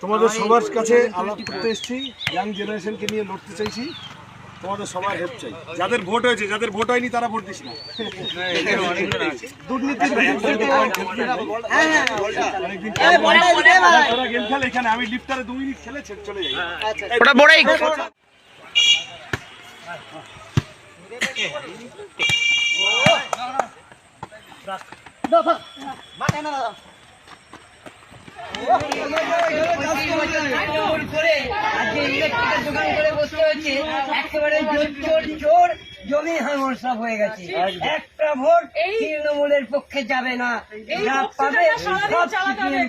তোমাদের সবার কাছে আলাপ করতে এসেছি ইয়াং জেনারেশনকে নিয়ে লড়তে চাইছি। তোমাদের সবার হেল্প চাই। যাদের ভোট হয়েছে যাদের ভোট হয়নি তারা ভোট দিস না। আমি লিফটারে দু মিনিট খেলে চলে যাই। ওটা বড়াই করে আজকে ইলেকট্রিকের দোকান করে হয়েছে একেবারে জোর জোর জমি হাঙর সব হয়ে গেছে। একটা ভোট তৃণমূলের পক্ষে যাবে না। যা পাবে সব সিপিএম